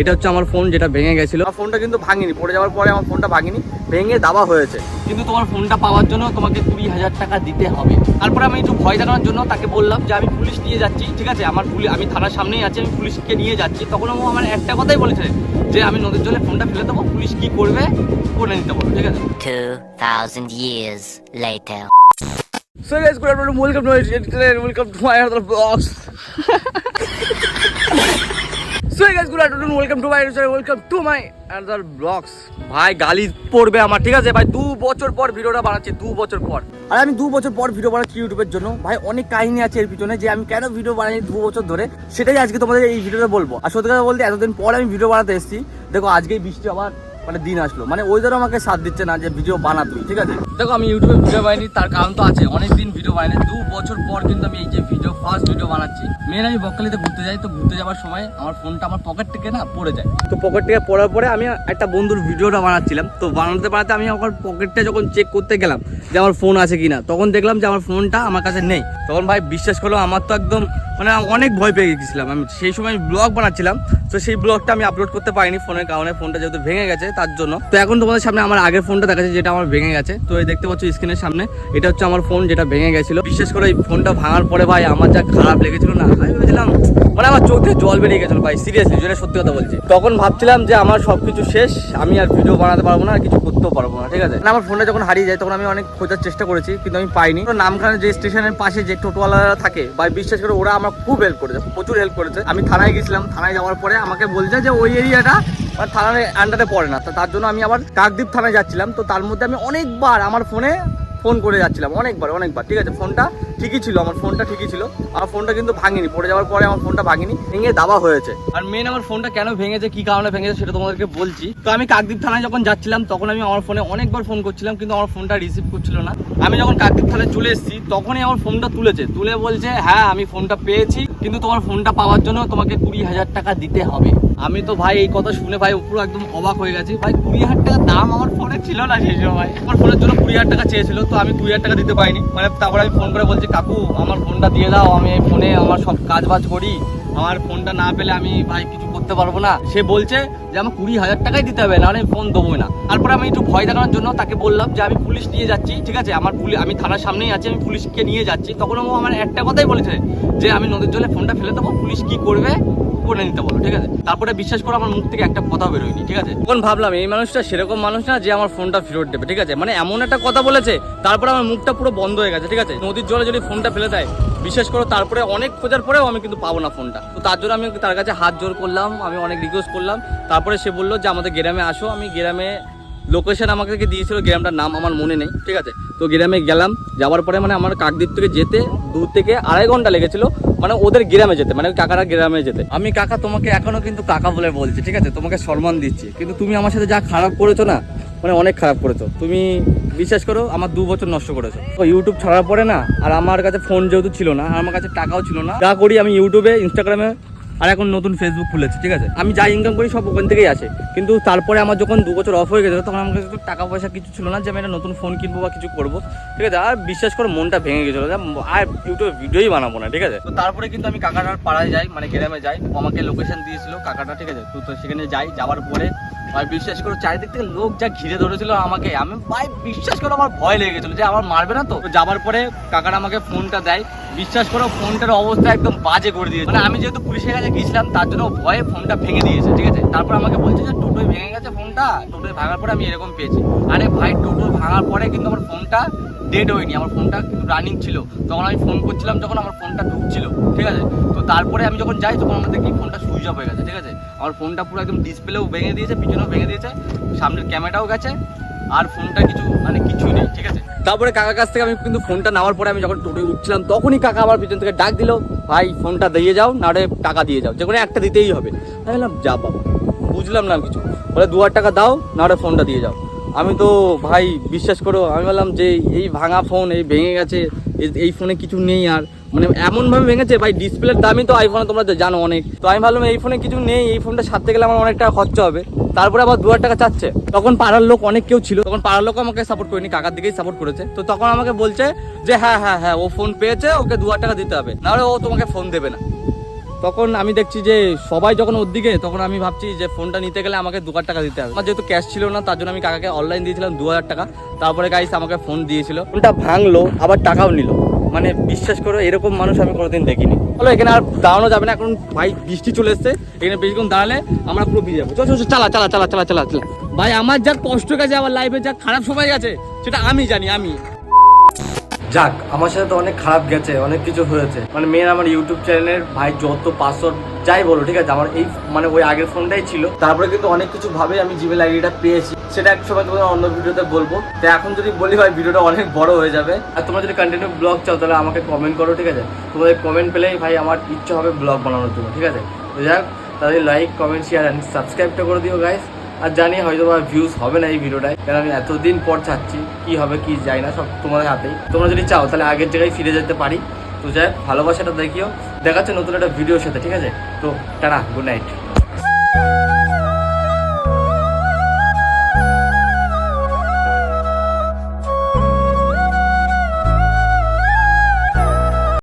এটা হচ্ছে আমার ফোন যেটা ভেঙে গেছিল আমার ফোনটা কিন্তু ভাঙিনি পড়ে যাওয়ার পরে আমার ফোনটা ভাঙিনি ভেঙে দাবা হয়েছে কিন্তু তোমার ফোনটা পাওয়ার জন্য তোমাকে কুড়ি হাজার টাকা দিতে হবে তারপরে আমি একটু ভয় দেখানোর জন্য তাকে বললাম যে আমি পুলিশ নিয়ে যাচ্ছি ঠিক আছে আমার পুলিশ আমি থানার সামনেই আছি আমি পুলিশকে নিয়ে যাচ্ছি তখন ও আমার একটা কথাই বলেছে যে আমি নদীর জলে ফোনটা ফেলে দেবো পুলিশ কি করবে করে নিতে বলব ঠিক আছে 2,000 years later. So guys, good afternoon. Welcome to my channel. Welcome to my other vlogs. to my channel. To my vlogs. ভাই, গালি পড়বে আমার, ঠিক আছে? ভাই, দু বছর পর ভিডিওটা দু বছর পর। আর, আমি দু বছর পর ইউটিউবের জন্য। ভাই, অনেক কাহিনী আছে এর পিছনে যে আমি কেন ভিডিও দু বছর ধরে। সেটাই আজকে তোমাদের এই ভিডিওটা বলব। আর সত্যি কথা বলতে, এতদিন পর আমি ভিডিও বানাতে এসেছি। দেখো আজকে বৃষ্টি আবার মানে দিন আসলো। মানে ওয়েদার আমাকে সাথ দিচ্ছে না যে ভিডিও বানা তুই ঠিক আছে? দেখো আমি ইউটিউবে ভিডিও বানাইনি তার কারণ তো আছে অনেক দিন ভিডিও বানাইনি। দু বছর পর কিন্তু আমি এই যে ভিডিও ফার্স্ট ভিডিও বানাচ্ছি। মেন আমি বকখালিতে ঘুরতে যাই তো ঘুরতে যাওয়ার সময় আমার ফোনটা আমার পকেট থেকে না পড়ে যায়। তো পকেট থেকে পড়ার পরে আমি একটা বন্ধুর ভিডিওটা বানাচ্ছিলাম। তো বানাতে বানাতে আমি আমার পকেটটা যখন চেক করতে গেলাম যে আমার ফোন আছে কিনা। তখন দেখলাম যে আমার ফোনটা আমার কাছে নেই। তখন ভাই বিশ্বাস করল আমার তো একদম মানে অনেক ভয় পেয়ে গেছিলাম। আমি সেই সময় আমি ব্লগ বানাচ্ছিলাম, তো সেই ব্লগটা আমি আপলোড করতে পারিনি ফোনের কারণে। ফোনটা যেহেতু ভেঙে গেছে, তার জন্য। তো এখন তোমাদের সামনে আমার আগের ফোনটা দেখাচ্ছে, যেটা আমার ভেঙে গেছে। তো এই দেখতে পাচ্ছ স্ক্রিনের সামনে, এটা হচ্ছে আমার ফোন যেটা ভেঙে গেছিল। বিশেষ করে, এই ফোনটা ভাঙার পরে ভাই আমার যা খারাপ লেগেছিল না, আমি ভেবেছিলাম মানে আমার চোখ জল বেরিয়ে গেছিল ভাই সিরিয়াসলি যেটা সত্যি কথা বলছি। তখন ভাবছিলাম যে আমার সব কিছু শেষ, আমি আর ভিডিও বানাতে পারব না, আর কিছু করতেও পারব না, ঠিক আছে? আমার ফোনটা যখন হারিয়ে যায়, তখন আমি অনেক খোঁজার চেষ্টা করেছি, কিন্তু আমি পাইনি। নামখানা যে স্টেশনের পাশে যে টোটোওয়ালারা থাকে, বা বিশ্বাস করে ওরা আমার খুব হেল্প করেছে, প্রচুর হেল্প করেছে। আমি থানায় গেছিলাম, থানায় যাওয়ার পরে আমাকে বলছে যে ওই এরিয়াটা থানার আন্ডারে পড়ে না। তার জন্য আমি আবার কাকদ্বীপ থানায় যাচ্ছিলাম। তো তার মধ্যে আমি অনেকবার আমার ফোনে ফোন করে যাচ্ছিলাম, অনেকবার অনেকবার, ঠিক আছে? ফোনটা ঠিকই ছিল, আমার ফোনটা ঠিকই ছিল। আমার ফোনটা কিন্তু ভাঙিনি, পড়ে যাওয়ার পরে আমার ফোনটা ভাঙিনি, ভেঙে দাবা হয়েছে। আর মেন আমার ফোনটা কেন ভেঙেছে, কি কারণে ভেঙেছে সেটা তোমাদেরকে বলছি। তো আমি কাকদ্বীপ থানায় যখন যাচ্ছিলাম, তখন আমি আমার ফোনে অনেকবার ফোন করছিলাম, কিন্তু আমার ফোনটা রিসিভ করছিল না। আমি যখন কাকদ্বীপ থানায় চলে এসেছি, তখনই আমার ফোনটা তুলেছে। তুলে বলছে হ্যাঁ আমি ফোনটা পেয়েছি, কিন্তু তোমার ফোনটা পাওয়ার জন্য তোমাকে কুড়ি হাজার টাকা দিতে হবে। আমি তো ভাই, এই কথা শুনে ভাই পুরো একদম অবাক হয়ে গেছি। ভাই, কুড়ি হাজার টাকা দাম আমার ফোনে ছিল না সেই সময়। আমার ফোনের জন্য কুড়ি হাজার টাকা চেয়েছিল, তো আমি কুড়ি হাজার টাকা দিতে পারিনি। মানে তারপরে আমি ফোন করে বলছি কাকু, আমার ফোনটা দিয়ে দাও, আমি এই ফোনে আমার সব কাজ বাজ করি। আমার ফোনটা না পেলে আমি ভাই কিছু করতে পারব না। সে বলছে যে আমার কুড়ি হাজার টাকাই দিতে হবে, নাহলে আমি ফোন দেবো না। তারপরে আমি একটু ভয় দেখানোর জন্য তাকে বললাম যে, আমি পুলিশ নিয়ে যাচ্ছি, ঠিক আছে? আমার পুলিশ আমি থানার সামনেই আছি, আমি পুলিশকে নিয়ে যাচ্ছি। তখন ও আমার একটা কথাই বলেছে যে, আমি নদীর জলে ফোনটা ফেলে দেবো, পুলিশ কি করবে? করে নিতে বলো, ঠিক আছে? তারপরে বিশ্বাস করে আমার মুখ থেকে একটা কথা বেরোয়নি, ঠিক আছে? তখন ভাবলাম, এই মানুষটা সেরকম মানুষ না যে আমার ফোনটা ফেরত দেবে, ঠিক আছে? মানে এমন একটা কথা বলেছে, তারপরে আমার মুখটা পুরো বন্ধ হয়ে গেছে, ঠিক আছে? নদীর জলে যদি ফোনটা ফেলে দেয় বিশেষ করে, তারপরে অনেক খোঁজার পরেও আমি কিন্তু পাবো না ফোনটা। তো তার জন্য আমি তার কাছে হাত জোর করলাম, আমি অনেক রিকোয়েস্ট করলাম। তারপরে সে বলল যে, আমাদের গ্রামে আসো। আমি গ্রামে লোকেশন আমাকে দিয়েছিল, গ্রামটার নাম আমার মনে নেই, ঠিক আছে? তো গ্রামে গেলাম, যাওয়ার পরে মানে আমার কাকদ্বীপ থেকে যেতে দূর থেকে আড়াই ঘণ্টা লেগেছিল। মানে ওদের গ্রামে যেতে মানে কাকারা গ্রামে যেতে। আমি কাকা তোমাকে এখনও কিন্তু কাকা বলে বলছি, ঠিক আছে? তোমাকে সম্মান দিচ্ছি। কিন্তু তুমি আমার সাথে যা খারাপ করেছ না মানে অনেক খারাপ করেছ। তুমি বিশ্বাস করো, আমার দু বছর নষ্ট করেছ। তো ইউটিউব ছাড়ার পরে না, আর আমার কাছে ফোন যেহেতু ছিল না, আর আমার কাছে টাকাও ছিল না, যা করি আমি ইউটিউবে ইনস্টাগ্রামে আর এখন নতুন ফেসবুক খুলেছে, ঠিক আছে? আমি যা ইনকাম করি সব ওখান থেকেই আসে কিন্তু তারপরে আমার যখন দু বছর অফ হয়ে গেছে তখন আমার কাছে টাকা পয়সা কিছু ছিল না যে আমি একটা নতুন ফোন কিনবো বা কিছু করব, ঠিক আছে? আর বিশ্বাস করে, মনটা ভেঙে গেছিল। আর ইউটিউবে ভিডিওই বানাবো না, ঠিক আছে? তো তারপরে কিন্তু আমি কাকাটার পাড়ায় যাই মানে গ্রামে যাই। আমাকে লোকেশন দিয়েছিল কাকাটা, ঠিক আছে? তো সেখানে যাই, যাওয়ার পরে ভাই বিশ্বাস করো, চারিদিক থেকে লোক যা ঘিরে ধরেছিল আমাকে, আমি ভাই বিশ্বাস করো আমার ভয় লেগে গেছিল যে আমার মারবে না তো। যাবার পরে কাকারা আমাকে ফোনটা দেয়, বিশ্বাস করো ফোনটার অবস্থা একদম বাজে করে দিয়েছে। মানে আমি যেহেতু পুলিশের কাছে গিয়েছিলাম তার জন্য ভয়ে ফোনটা ভেঙে দিয়েছে, ঠিক আছে? তারপর আমাকে বলছে যে টোটোয় ভেঙে গেছে ফোনটা, টোটোয় ভাঙার পরে আমি এরকম পেয়েছি। আরে ভাই টোটো ভাঙার পরে কিন্তু আমার ফোনটা ডেড হয়নি, আমার ফোনটা কিন্তু রানিং ছিল। তখন আমি ফোন করছিলাম যখন আমার ফোনটা ঢুকছিল, ঠিক আছে? তো তারপরে আমি যখন যাই, তখন আমার দেখি ফোনটা সুইচ অফ হয়ে গেছে, ঠিক আছে? আমার ফোনটা পুরো একদম ডিসপ্লেও ভেঙে দিয়েছে, পিছনেও ভেঙে দিয়েছে, সামনের ক্যামেরাও গেছে, আর ফোনটা কিছু মানে কিছুই নেই, ঠিক আছে? তারপরে কাকার কাছ থেকে আমি কিন্তু ফোনটা নেওয়ার পরে আমি যখন টোটোয় উঠছিলাম, তখনই কাকা আমার পিছন থেকে ডাক দিল, ভাই ফোনটা দিয়ে যাও, নাহলে টাকা দিয়ে যাও। যে কোনো একটা দিতেই হবে। আমি বললাম, যা বাবা। বুঝলাম না কিছু। বলে, দু হাজার টাকা দাও, নাহলে ফোনটা দিয়ে যাও। আমি তো ভাই বিশ্বাস করো, আমি বললাম যে এই ভাঙা ফোন এই ভেঙে গেছে, এই- ফোনে কিছু নেই আর। মানে এমনভাবে ভেঙেছে, ভাই ডিসপ্লের দামই তো আইফোনে তোমরা জানো অনেক। তো আমি ভাবলাম এই ফোনে কিছু নেই, এই ফোনটা সারতে গেলে আমার অনেক টাকা খরচা হবে। তারপরে আবার দু হাজার টাকা চাচ্ছে। তখন পাড়ার লোক অনেক কেউ ছিল, তখন পাড়ার লোক আমাকে সাপোর্ট করেনি, কাকার দিকেই সাপোর্ট করেছে। তো তখন আমাকে বলছে যে হ্যাঁ হ্যাঁ হ্যাঁ ও ফোন পেয়েছে, ওকে দু হাজার টাকা দিতে হবে। নাহলে ও তোমাকে ফোন দেবে না। তখন আমি দেখছি যে সবাই যখন ওর দিকে তখন আমি ভাবছি যে ফোনটা নিতে গেলে আমাকে দু হাজার টাকা দিতে হবে। আমার যেহেতু ক্যাশ ছিল না তার জন্য আমি কাকাকে অনলাইন দিয়েছিলাম দু হাজার টাকা। তারপরে গাইস আমাকে ফোন দিয়েছিল। ফোনটা ভাঙলো আবার টাকাও নিল। মানে বিশ্বাস করো এরকম মানুষ আমি কোনোদিন দেখিনি। বলো এখানে আর দাঁড়ানো যাবে না এখন ভাই বৃষ্টি চলে এসছে। এখানে বেশিক্ষণ দাঁড়ালে আমরা পুরো ভিজে যাব। চল চল চল, চালা চালা চালা চালা ভাই আমার যা কষ্ট গেছে আমার লাইফে যা খারাপ সময় গেছে সেটা আমি জানি আমি। যাক, আমার সাথে তো অনেক খারাপ গেছে, অনেক কিছু হয়েছে। মানে মেন আমার ইউটিউব চ্যানেলের ভাই যত পাসওয়ার্ড যাই বলো, ঠিক আছে? আমার এই মানে ওই আগের ফোনটাই ছিল। তারপরে কিন্তু অনেক কিছু ভাবে আমি জিমেল আইডিটা পেয়েছি। সেটা এক সময় তোমাদের অন্য ভিডিওতে বলব। তো এখন যদি বলি ভাই ভিডিওটা অনেক বড় হয়ে যাবে। আর তোমরা যদি কন্টিনিউ ব্লগ চাও, তাহলে আমাকে কমেন্ট করো, ঠিক আছে? তোমাদের কমেন্ট পেলেই ভাই আমার ইচ্ছা হবে ব্লগ বানানোর জন্য, ঠিক আছে? যাক, তাহলে লাইক কমেন্ট শেয়ার অ্যান্ড সাবস্ক্রাইবটা করে দিও গাইস আর জানি হয়তো বা ভিউজ হবে না এই ভিডিওটায় কারণ আমি এতদিন পর চাচ্ছি, কি হবে, কি যাই না, সব তোমাদের হাতেই। তোমরা যদি চাও, তাহলে আগের জায়গায় ফিরে যেতে পারি। তো যাই ভালোবাসাটা দেখিও। দেখাচ্ছে নতুন একটা ভিডিওর সাথে, ঠিক আছে? তো টাটা গুড নাইট